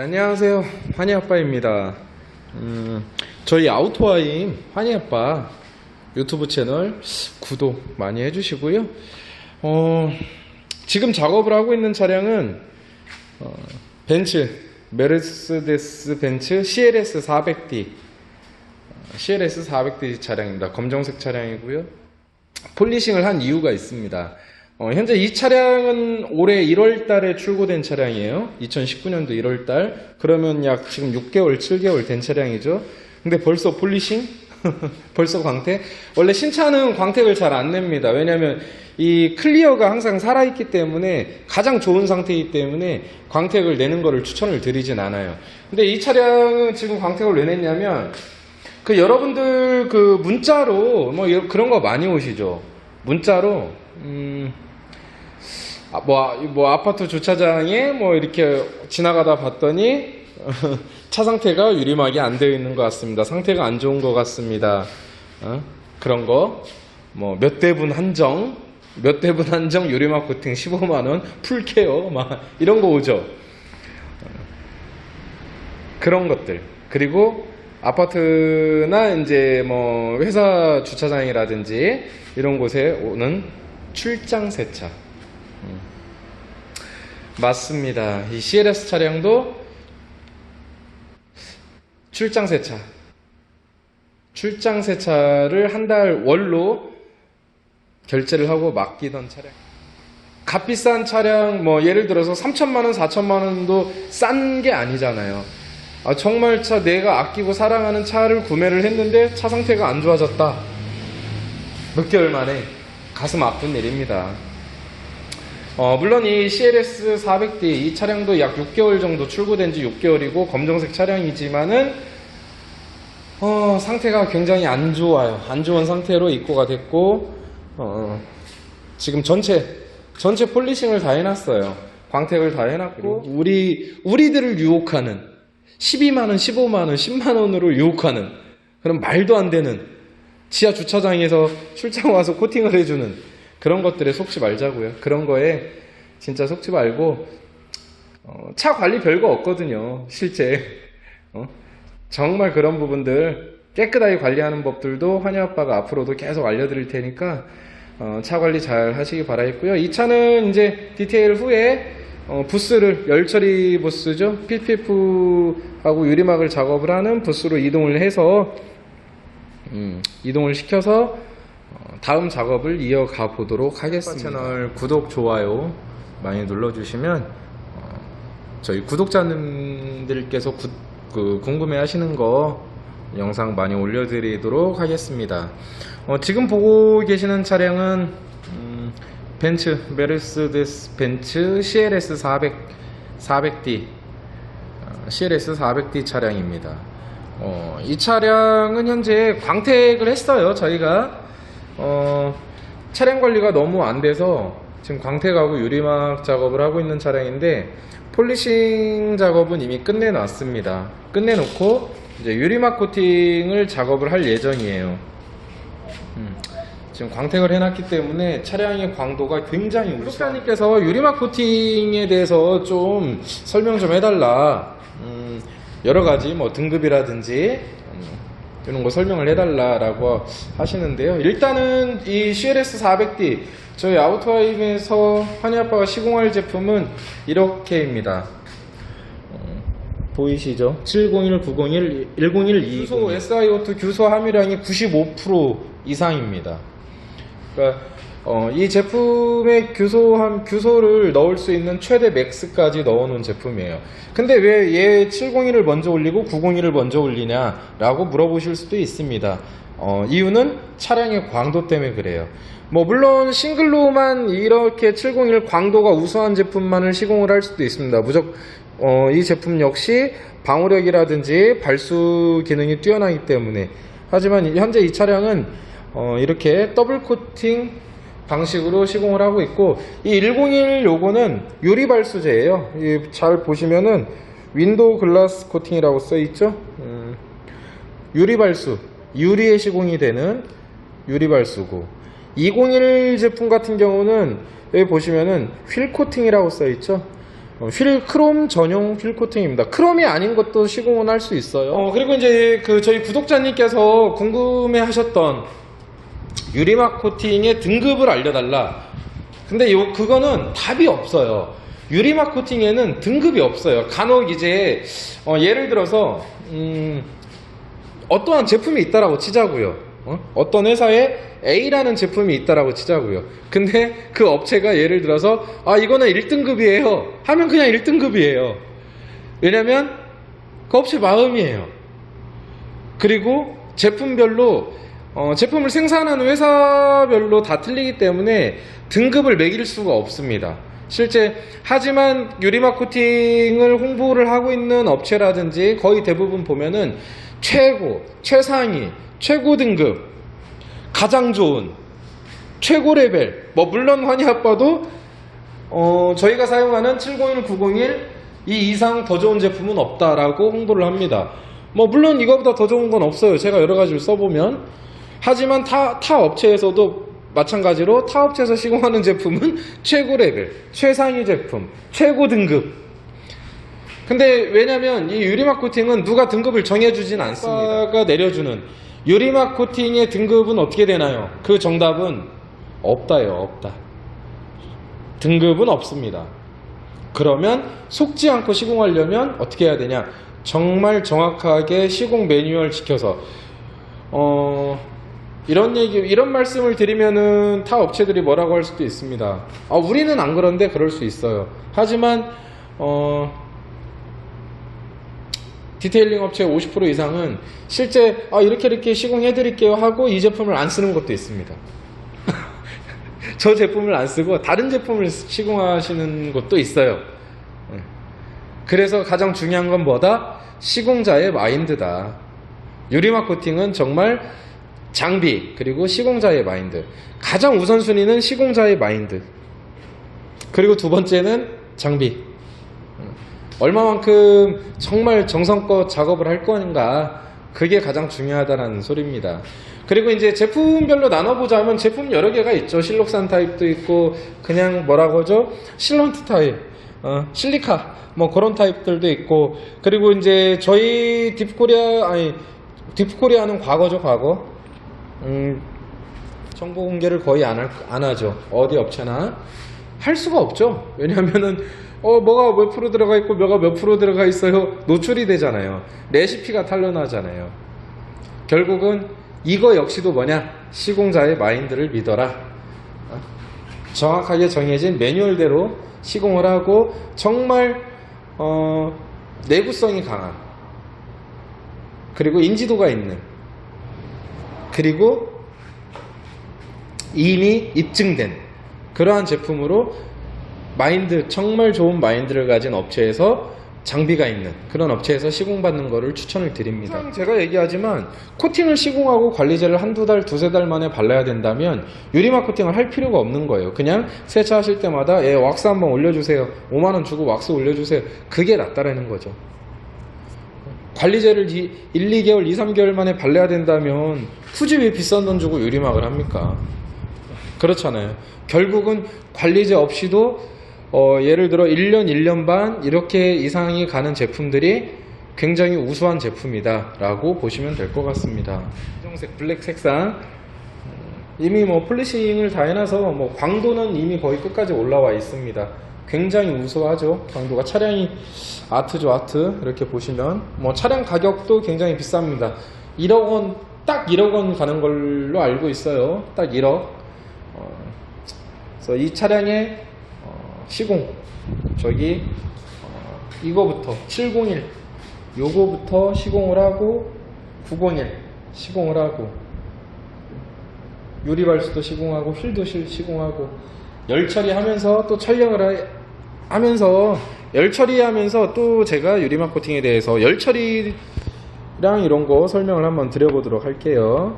네, 안녕하세요. 환희 아빠입니다. 음, 저희 아우토아임 환희 아빠 유튜브 채널 구독 많이 해주시고요. 어, 지금 작업을 하고 있는 차량은 어, 벤츠, 메르세데스 벤츠 CLS 400D CLS 400D 차량입니다. 검정색 차량이고요. 폴리싱을 한 이유가 있습니다. 어, 현재 이 차량은 올해 1월 달에 출고된 차량이에요. 2019년도 1월 달. 그러면 약 지금 6개월, 7개월 된 차량이죠. 근데 벌써 폴리싱? 벌써 광택? 원래 신차는 광택을 잘 안 냅니다. 왜냐면 이 클리어가 항상 살아있기 때문에 가장 좋은 상태이기 때문에 광택을 내는 거를 추천을 드리진 않아요. 근데 이 차량은 지금 광택을 왜 냈냐면 그 여러분들 그 문자로 뭐 그런 거 많이 오시죠. 문자로 음, 아, 뭐, 아- 뭐 아파트 주차장에 뭐 이렇게 지나가다 봤더니 차 상태가 유리막이 안 되어 있는 것 같습니다. 상태가 안 좋은 것 같습니다. 어? 그런 거. 뭐 몇 대분 한정, 몇 대분 한정 유리막 코팅 15만 원, 풀케어 막 이런 거 오죠. 어. 그런 것들. 그리고 아파트나 이제 뭐 회사 주차장이라든지 이런 곳에 오는 출장 세차. 음. 맞습니다. 이 CLS 차량도 출장 세차. 출장 세차를 한 달 월로 결제를 하고 맡기던 차량. 값비싼 차량, 뭐, 예를 들어서 3천만원, 4천만원도 싼 게 아니잖아요. 아, 정말 차, 내가 아끼고 사랑하는 차를 구매를 했는데 차 상태가 안 좋아졌다. 몇 개월 만에 가슴 아픈 일입니다. 어, 물론 이 CLS 400D 이 차량도 약 6개월 정도 출고된 지 6개월이고 검정색 차량이지만은 어, 상태가 굉장히 안 좋아요. 안 좋은 상태로 입고가 됐고 어, 지금 전체 전체 폴리싱을 다 해놨어요. 광택을 다 해놨고 우리 우리들을 유혹하는 12만 원, 15만 원, 10만 원으로 유혹하는 그런 말도 안 되는 지하 주차장에서 출장 와서 코팅을 해주는 그런 것들에 속지 말자고요. 그런 거에 진짜 속지 말고 어, 차 관리 별거 없거든요. 실제 어? 정말 그런 부분들 깨끗하게 관리하는 법들도 환희 아빠가 앞으로도 계속 알려드릴 테니까 어, 차 관리 잘 하시기 바라겠고요. 이 차는 이제 디테일 후에 어, 부스를 열처리 부스죠. PPF하고 유리막을 작업을 하는 부스로 이동을 해서 음, 이동을 시켜서 어, 다음 작업을 이어가 보도록 하겠습니다. 채널 구독 좋아요 많이 눌러주시면 어, 저희 구독자님들께서 구- 그 궁금해 하시는 거 영상 많이 올려드리도록 하겠습니다. 어, 지금 보고 계시는 차량은 음, 벤츠 메르세데스 벤츠 CLS 400 400D CLS 400D 차량입니다. 어, 이 차량은 현재 광택을 했어요. 저희가 어, 차량 관리가 너무 안 돼서 지금 광택하고 유리막 작업을 하고 있는 차량인데 폴리싱 작업은 이미 끝내놨습니다. 끝내놓고 이제 유리막 코팅을 작업을 할 예정이에요. 음, 지금 광택을 해놨기 때문에 차량의 광도가 굉장히 구독자님께서 유리막 코팅에 대해서 좀 설명 좀 해달라. 음, 여러 가지 뭐 등급이라든지 음, 이런 거 설명을 해달라라고 하시는데요. 일단은 이 CLS 400D 저희 아우토하임에서 환희 아빠가 시공할 제품은 이렇게입니다. 어, 보이시죠? 701, 901, 101, 2 규소 SiO2 규소 함유량이 95% 이상입니다. 그러니까 어, 이 제품의 규소함 규소를 넣을 수 있는 최대 맥스까지 넣어놓은 제품이에요. 근데 왜 얘 701을 먼저 올리고 901을 먼저 올리냐라고 물어보실 수도 있습니다. 어, 이유는 차량의 광도 때문에 그래요. 뭐 물론 싱글로만 이렇게 701 광도가 우수한 제품만을 시공을 할 수도 있습니다. 무조건 어, 이 제품 역시 방호력이라든지 발수 기능이 뛰어나기 때문에 하지만 이- 현재 이 차량은 어, 이렇게 더블 코팅 방식으로 시공을 하고 있고 이 101 요거는 유리 발수제예요. 이잘 보시면은 윈도우 글라스 코팅이라고 써 있죠. 음, 유리 발수, 유리에 시공이 되는 유리 발수고 201 제품 같은 경우는 여기 보시면은 휠 코팅이라고 써 있죠. 어, 휠 크롬 전용 휠 코팅입니다. 크롬이 아닌 것도 시공은 할 수 있어요. 어, 그리고 이제 그 저희 구독자님께서 궁금해하셨던 유리막 코팅의 등급을 알려달라. 근데 요 그거는 답이 없어요. 유리막 코팅에는 등급이 없어요. 간혹 이제 어, 예를 들어서 음, 어떠한 제품이 있다라고 치자고요. 어? 떤 회사에 A라는 제품이 있다라고 치자고요. 근데 그 업체가 예를 들어서 아 이거는 1등급이에요. 하면 그냥 1등급이에요. 왜냐면 그 업체 마음이에요. 그리고 제품별로 어, 제품을 생산하는 회사별로 다 틀리기 때문에 등급을 매길 수가 없습니다. 실제 하지만 유리막 코팅을 홍보를 하고 있는 업체라든지 거의 대부분 보면은 최고, 최상위, 최고 등급, 가장 좋은, 최고 레벨. 뭐 물론 환희 아빠도 어, 저희가 사용하는 701, 901 이 이상 더 좋은 제품은 없다라고 홍보를 합니다. 뭐 물론 이거보다 더 좋은 건 없어요. 제가 여러 가지를 써보면 하지만 타, 타 업체에서도 마찬가지로 타 업체에서 시공하는 제품은 최고 레벨, 최상위 제품, 최고 등급. 근데 왜냐면 이 유리막 코팅은 누가 등급을 정해주진 않습니다. 가 내려주는 유리막 코팅의 등급은 어떻게 되나요? 그 정답은 없다요, 없다. 등급은 없습니다. 그러면 속지 않고 시공하려면 어떻게 해야 되냐? 정말 정확하게 시공 매뉴얼 지켜서 어 이런 얘기 이런 말씀을 드리면은 타 업체들이 뭐라고 할 수도 있습니다. 아 우리는 안 그런데 그럴 수 있어요. 하지만 어 디테일링 업체 50% 이상은 실제 아 이렇게 이렇게 시공해 드릴게요 하고 이 제품을 안 쓰는 것도 있습니다. 저 제품을 안 쓰고 다른 제품을 시공하시는 것도 있어요. 예. 그래서 가장 중요한 건 뭐다? 시공자의 마인드다. 유리막 코팅은 정말 장비 그리고 시공자의 마인드. 가장 우선순위는 시공자의 마인드. 그리고 두 번째는 장비. 얼마만큼 정말 정성껏 작업을 할 건가 그게 가장 중요하다는 소리입니다. 그리고 이제 제품별로 나눠보자면 제품 여러 개가 있죠. 실록산 타입도 있고 그냥 뭐라고 하죠? 실런트 타입, 어, 실리카 뭐 그런 타입들도 있고 그리고 이제 저희 딥코리아 아니 딥코리아는 과거죠 과거. 음, 정보 공개를 거의 안, 할, 안 하죠. 어디 업체나 할 수가 없죠. 왜냐하면은 어 뭐가 몇 프로 들어가 있고 뭐가 몇 프로 들어가 있어요. 노출이 되잖아요. 레시피가 탄로나잖아요. 결국은 이거 역시도 뭐냐 시공자의 마인드를 믿어라. 어? 정확하게 정해진 매뉴얼대로 시공을 하고 정말 어, 내구성이 강한 그리고 인지도가 있는 그리고 이미 입증된 그러한 제품으로 마인드 정말 좋은 마인드를 가진 업체에서 장비가 있는 그런 업체에서 시공받는 거를 추천을 드립니다. 제가 얘기하지만 코팅을 시공하고 관리제를 한두 달, 두세 달 만에 발라야 된다면 유리막 코팅을 할 필요가 없는 거예요. 그냥 세차하실 때마다 예, 왁스 한번 올려주세요. 5만 원 주고 왁스 올려주세요. 그게 낫다라는 거죠. 관리제를 1, 2개월, 2, 3개월 만에 발라야 된다면 굳이 왜 비싼 돈 주고 유리막을 합니까? 그렇잖아요. 결국은 관리제 없이도 어, 예를 들어 1년, 1년 반 이렇게 이상이 가는 제품들이 굉장히 우수한 제품이다 라고 보시면 될 것 같습니다. 정색 블랙 색상 어, 이미 뭐 플리싱을 다 해놔서 뭐 광도는 이미 거의 끝까지 올라와 있습니다. 굉장히 우수하죠. 광도가 차량이 아트죠 아트 이렇게 보시면 뭐 차량 가격도 굉장히 비쌉니다. 1억 원 딱 1억 원 가는 걸로 알고 있어요. 딱 1억. 어, 그래서 이 차량의 어, 시공 저기 어, 이거부터 701 요거부터 시공을 하고 901 시공을 하고 유리발수도 시공하고 휠도 시- 시공하고 열 처리하면서 또 하- 하면서 열 처리하면서 또 제가 유리막 코팅에 대해서 열 처리 랑 이런 거 설명을 한번 드려보도록 할게요.